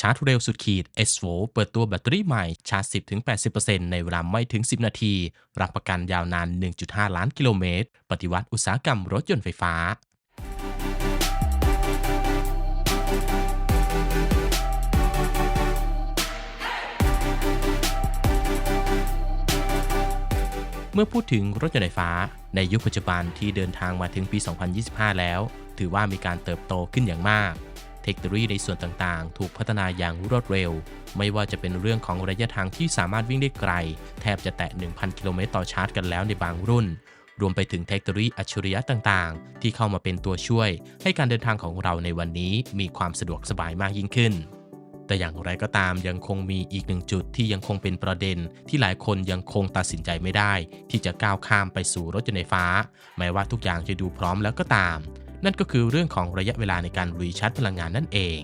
ชาร์จเร็วสุดขีด S4 เปิดตัวแบตเตอรี่ใหม่ชาร์จ 10-80%ในเวลาไม่ถึง 10 นาที รับประกันยาวนาน 1.5 ล้านกิโลเมตร ปฏิวัติอุตสาหกรรมรถยนต์ไฟฟ้าเมื่อพูดถึงรถยนต์ไฟฟ้า ในยุคปัจจุบันที่เดินทางมาถึงปี 2025 แล้ว ถือว่ามีการเติบโตขึ้นอย่างมาก เทคโนโลยีในส่วนต่างๆ ถูกพัฒนาอย่างรวดเร็ว ไม่ว่าจะเป็นเรื่องของระยะทางที่สามารถวิ่งได้ไกล แทบจะแตะ 1,000 กิโลเมตรต่อชาร์จกันแล้วในบางรุ่น รวมไปถึงเทคโนโลยีอัจฉริยะต่างๆ ที่เข้ามาเป็นตัวช่วย ให้การเดินทางของเราในวันนี้มีความสะดวกสบายมากยิ่งขึ้นแต่อย่างไรก็ตามยังคงมีอีกหนึ่งจุดที่ยังคงเป็นประเด็น ที่หลายคนยังคงตัดสินใจไม่ได้ ที่จะก้าวข้ามไปสู่รถยนต์ไฟฟ้า แม้ว่าทุกอย่างจะดูพร้อมแล้วก็ตาม นั่นก็คือเรื่องของระยะเวลาในการรีชาร์จพลังงานนั่นเอง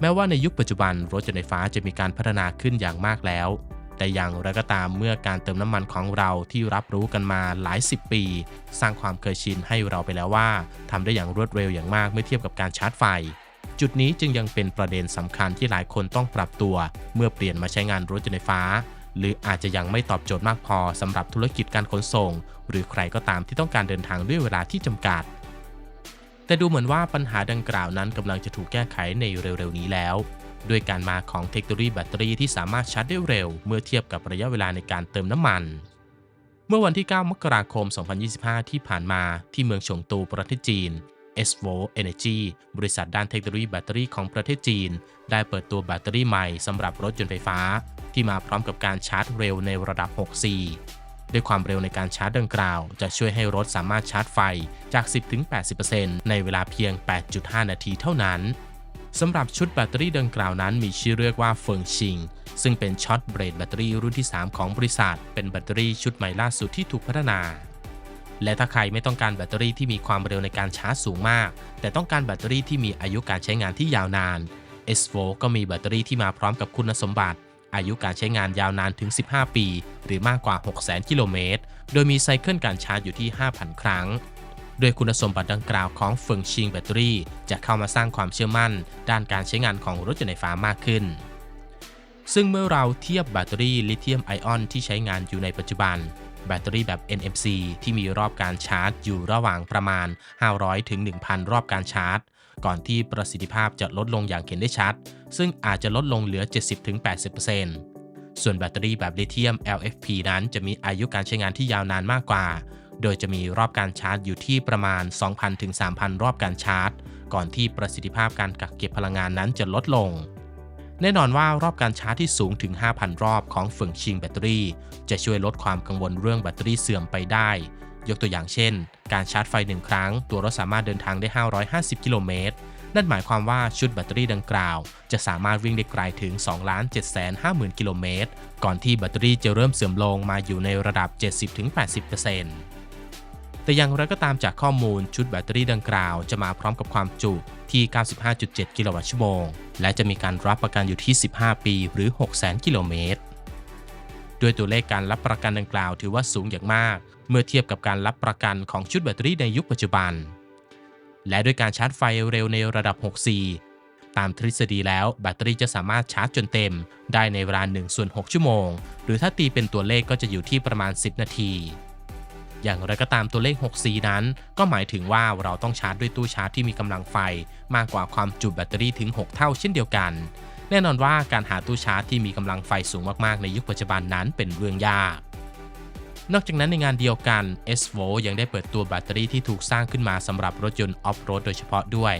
แม้ว่าในยุคปัจจุบันรถยนต์ไฟฟ้าจะมีการพัฒนาขึ้นอย่างมากแล้ว แต่อย่างไรก็ตามเมื่อการเติมน้ำมันของเราที่รับรู้กันมาหลายสิบปี สร้างความเคยชินให้เราไปแล้วว่าทำได้อย่างรวดเร็วอย่างมากเมื่อเทียบกับการชาร์จไฟ จุดนี้จึงยังเป็นประเด็นสำคัญที่หลายคนต้องปรับตัว เมื่อเปลี่ยนมาใช้งานรถยนต์ไฟฟ้าหรืออาจจะยังไม่ตอบโจทย์มากพอสำหรับธุรกิจการขนส่ง หรือใครก็ตามที่ต้องการเดินทางด้วยเวลาที่จำกัด แต่ดูเหมือนว่าปัญหาดังกล่าวนั้นกำลังจะถูกแก้ไขในเร็วๆนี้แล้ว ด้วยการมาของเทคโนโลยีแบตเตอรี่ที่สามารถชาร์จได้เร็ว เมื่อเทียบกับระยะเวลาในการเติมน้ำมัน เมื่อวันที่ 9 มกราคม 2025 ที่ผ่านมาที่เมืองฉงตูประเทศจีน s v o Energy บริษัทด้านเทคโนโลยีแบตเตอรี่ของประเทศจีน ได้เปิดตัวแบตเตอรี่ใหม่สำหรับรถยนต์ไฟฟ้า ที่มาพร้อมกับการชาร์จเร็วในระดับ 6C ด้วยความเร็วในการชาร์จดังกล่าว จะช่วยให้รถสามารถชาร์จไฟจาก 10-80%ในเวลาเพียง 8.5 นาทีเท่านั้นสำหรับชุดแบตเตอรี่ดังกล่าวนั้นมีชื่อเรียกว่าเฟิงชิง ซึ่งเป็นช็อตเบรดแบตเตอรี่รุ่นที่ 3 ของบริษัท เป็นแบตเตอรี่ชุดใหม่ล่าสุดที่ถูกพัฒนา และถ้าใครไม่ต้องการแบตเตอรี่ที่มีความเร็วในการชาร์จสูงมาก แต่ต้องการแบตเตอรี่ที่มีอายุการใช้งานที่ยาวนาน S4 ก็มีแบตเตอรี่ที่มาพร้อมกับคุณสมบัติ อายุการใช้งานยาวนานถึง 15 ปี หรือมากกว่า 600,000 กิโลเมตร โดยมีไซเคิลการชาร์จอยู่ที่ 5,000 ครั้ง โดยคุณสมบัติดังกล่าวของเฟิงชิงแบตเตอรี่ จะเข้ามาสร้างความเชื่อมั่น ด้านการใช้งานของรถยนต์ไฟฟ้ามากขึ้น ซึ่งเมื่อเราเทียบแบตเตอรี่ลิเธียมไอออนที่ใช้งานอยู่ในปัจจุบัน แบตเตอรี่แบบ NMC ที่มีรอบการชาร์จ อยู่ระหว่างประมาณ 500 ถึง 1,000 รอบการชาร์จ ก่อนที่ประสิทธิภาพจะลดลงอย่างเห็นได้ชัด ซึ่งอาจจะลดลงเหลือ 70-80%ส่วนแบตเตอรี่แบบลิเธียม LFP นั้นจะมีอายุการใช้งานที่ยาวนานมากกว่า โดยจะมีรอบการชาร์จอยู่ที่ประมาณ 2,000ถึง3,000 รอบการชาร์จ ก่อนที่ประสิทธิภาพการกักเก็บพลังงานนั้นจะลดลง แน่นอนว่ารอบการชาร์จที่สูงถึง 5,000 รอบของเฟิงชิงแบตเตอรี่ จะช่วยลดความกังวลเรื่องแบตเตอรี่เสื่อมไปได้ ยกตัวอย่างเช่น การชาร์จไฟหนึ่งครั้ง ตัวรถสามารถเดินทางได้ 550 กิโลเมตร นั่นหมายความว่าชุดแบตเตอรี่ดังกล่าว จะสามารถวิ่งได้ไกลถึง 2 7 5 0 0 0 0 กิโลเมตร ก่อนที่แบตเตอรี่จะเริ่มเสื่อมลงมาอยู่ในระดับ 70-80% แต่อย่างไรก็ตามจากข้อมูลชุดแบตเตอรี่ดังกล่าว จะมาพร้อมกับความจุที่ 95.7 กิโลวัตต์ชั่วโมง และจะมีการรับประกันอยู่ที่ 15 ปีหรือ 600,000 กิโลเมตรด้วยตัวเลขการรับประกันดังกล่าวถือว่าสูงอย่างมาก เมื่อเทียบกับการรับประกันของชุดแบตเตอรี่ในยุคปัจจุบัน และด้วยการชาร์จไฟเร็วในระดับ 6C ตามทฤษฎีแล้วแบตเตอรี่จะสามารถชาร์จจนเต็ม ได้ในเวลา1ส่วน6ชั่วโมง หรือถ้าตีเป็นตัวเลขก็จะอยู่ที่ประมาณ 10 นาที อย่างไรก็ตามตัวเลข 6C นั้น ก็หมายถึงว่าเราต้องชาร์จด้วยตู้ชาร์จที่มีกำลังไฟ มากกว่าความจุแบตเตอรี่ถึง 6 เท่าเช่นเดียวกัน แน่นอนว่าการหาตู้ชาร์จที่มีกำลังไฟสูงมากๆในยุคปัจจุบันนั้นเป็นเรื่องยากนอกจากนั้นในงานเดียวกัน s v o ยังได้เปิดตัวแบตเตอรี่ที่ถูกสร้างขึ้นมาสำหรับรถยนต์ออฟโรดโดยเฉพาะด้วย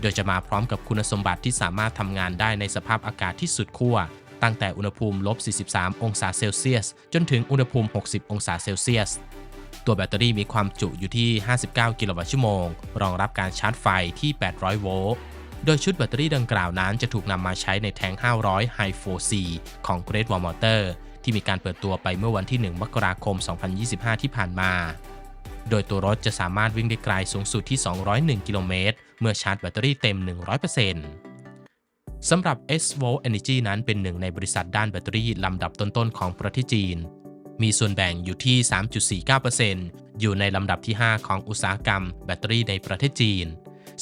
โดยจะมาพร้อมกับคุณสมบัติที่สามารถทำงานได้ในสภาพอากาศที่สุดขั้ว ตั้งแต่อุณหภูมิลบ 43 องศาเซลเซียส จนถึงอุณหภูมิ 60 องศาเซลเซียส ตัวแบตเตอรี่มีความจุอยู่ที่ 59 กิโลวัตต์ชั่วโมง รองรับการชาร์จไฟที่ 800 โวลต์ โดยชุดแบตเตอรี่ดังกล่าวนั้นจะถูกนำมาใช้ในแทง 500 High 4C ของ Great Wall Motor ที่มีการเปิดตัวไปเมื่อวันที่ 1 มกราคม 2025 ที่ผ่านมา โดยตัวรถจะสามารถวิ่งได้ไกลสูงสุดที่ 201 กิโลเมตร เมื่อชาร์จแบตเตอรี่เต็ม 100%สำหรับ s v o Energy นั้นเป็นหนึ่งในบริษัทด้านแบตเตอรี่ลำดับต้นๆของประเทศจีน มีส่วนแบ่งอยู่ที่ 3.49%อยู่ในลำดับที่ 5 ของอุตสาหกรรมแบตเตอรี่ในประเทศจีน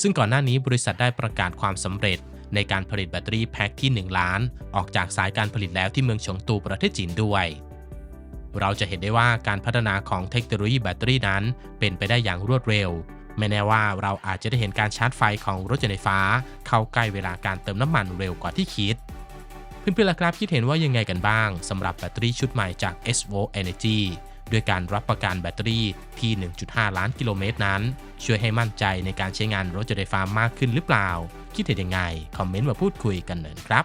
ซึ่งก่อนหน้านี้บริษัทได้ประกาศความสำเร็จ ในการผลิตแบตเตอรี่แพ็คที่ 1 ล้าน ออกจากสายการผลิตแล้วที่เมืองฉงตูประเทศจีนด้วย เราจะเห็นได้ว่าการพัฒนาของเทคโนโลยีแบตเตอรี่นั้น เป็นไปได้อย่างรวดเร็ว ไม่แน่ว่าเราอาจจะได้เห็นการชาร์จไฟของรถยนต์ไฟฟ้า เข้าใกล้เวลาการเติมน้ำมันเร็วกว่าที่คิด เพื่อนๆล่ะครับคิดเห็นว่ายังไงกันบ้างสำหรับแบตเตอรี่ชุดใหม่จาก s v o Energy ด้วยการรับประกันแบตเตอรี่ที่ 1.5 ล้านกิโลเมตรนั้น ช่วยให้มั่นใจในการใช้งานรถยนต์ไฟฟ้ามากขึ้นหรือเปล่า คิดเห็นยังไง คอมเมนต์มาพูดคุยกันหน่อยครับ